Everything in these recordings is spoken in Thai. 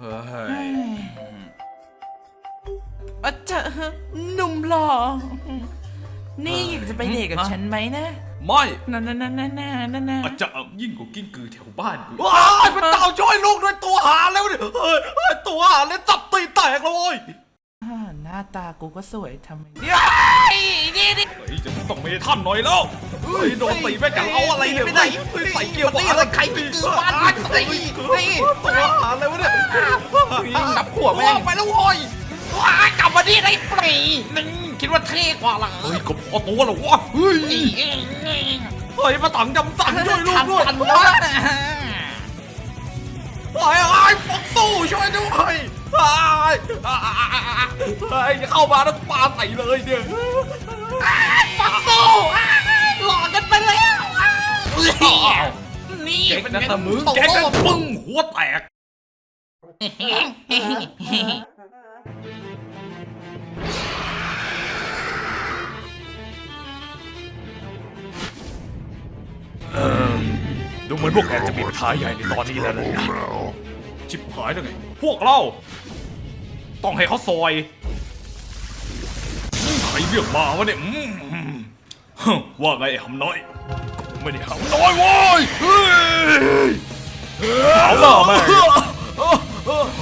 เฮ้ยอาจารย์หนุ่มหล่อ นี่อยากจะไปเดทกับฉันไหมนะไม่นั่นนั่นนั่นนั่นนั่นนั่นอาจจะยิ่งกว่ากิ้งกือแถวบ้านกูว้ายพระเจ้าช่วยลูกด้วยตัวหาแล้วเนี่ยเฮ้ยเฮ้ยตัวหาแล้วจับตีแตกแล้วโว้ยอ่าหน้าตากูก็สวยทำไมเฮ้ยจะต้องมีท่านหน่อยแล้วเฮ้ยโดนตีแม่กันเอาอะไรเนี่ยไม่ได้เฮ้ยใส่เกียร์ว่าอะไรใครกิ้งกือบ้า ไอ้นี่ตัวหาแล้วะเนี่ยตับขวบแม่งไปแล้วโว้ยว้ากลับมาดิไอ้ปรีนึงคิดว่าเท่กว่าหรอเฮ้ยก็พอตัวแล้ววะเฮ้ยเฮ้ยมาตังจำตังช่วยลูกด้วยวะไอ้ไอ้ฟอกสู้ช่วยด้วยไอ้ไอ้เข้ามาแล้วปาใส่เลยเนี่ยฟักสู้หลอกกันไปแล้ว นี่แกเป็นนะไงตะมึงโตแกก็โต้ปึ้งหัวแตก ดูเหมือนพวกแกจะมีปัญหาใหญ่ในตอนนี้แล้วนะ ชิบหายแล้วไง พวกเรา ต้องให้เขาซอยใครเรียกมาวะเนี่ยอืมฮึ่มว่าไงไอ้หำน้อย ไม่ได้หำน้อยโว้ยเฮ้ยเอาหน้าแม่ง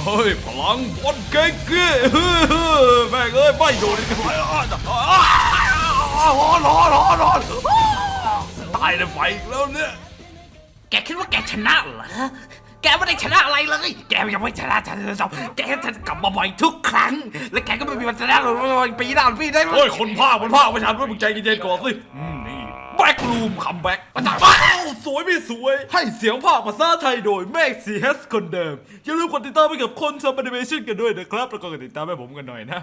เฮ้ยพลังบอลเก่งเก้แม่งเอ้ยไม่โดนอีกแล้วร้อนร้อนร้อนร้อนตายในไฟอีกแล้วเนี่ยแกคิดว่าแกชนะเหรอ แกไม่ได้ชนะอะไรเลย แกยังไม่ชนะฉันเลยแกจะกลับมาบ่อยทุกครั้ง และแกก็ไม่มีวันชนะเลยปีหน้าปีได้ไหมเฮ้ยคนภาคมันภาคไม่ทันเว้ยมึงใจเย็นๆก่อนสิอืมนี่ แบ็กลูมคัมแบ็กมาจากบ้านสวยไม่สวย ให้เสียงภาคภาษาไทยโดยแม็กซีเฮสคนเดิม อย่าลืมกดติดตามไปกับคนซับแอนิเมชันกันด้วยนะครับ แล้วก็กดติดตามให้ผมกันหน่อยนะ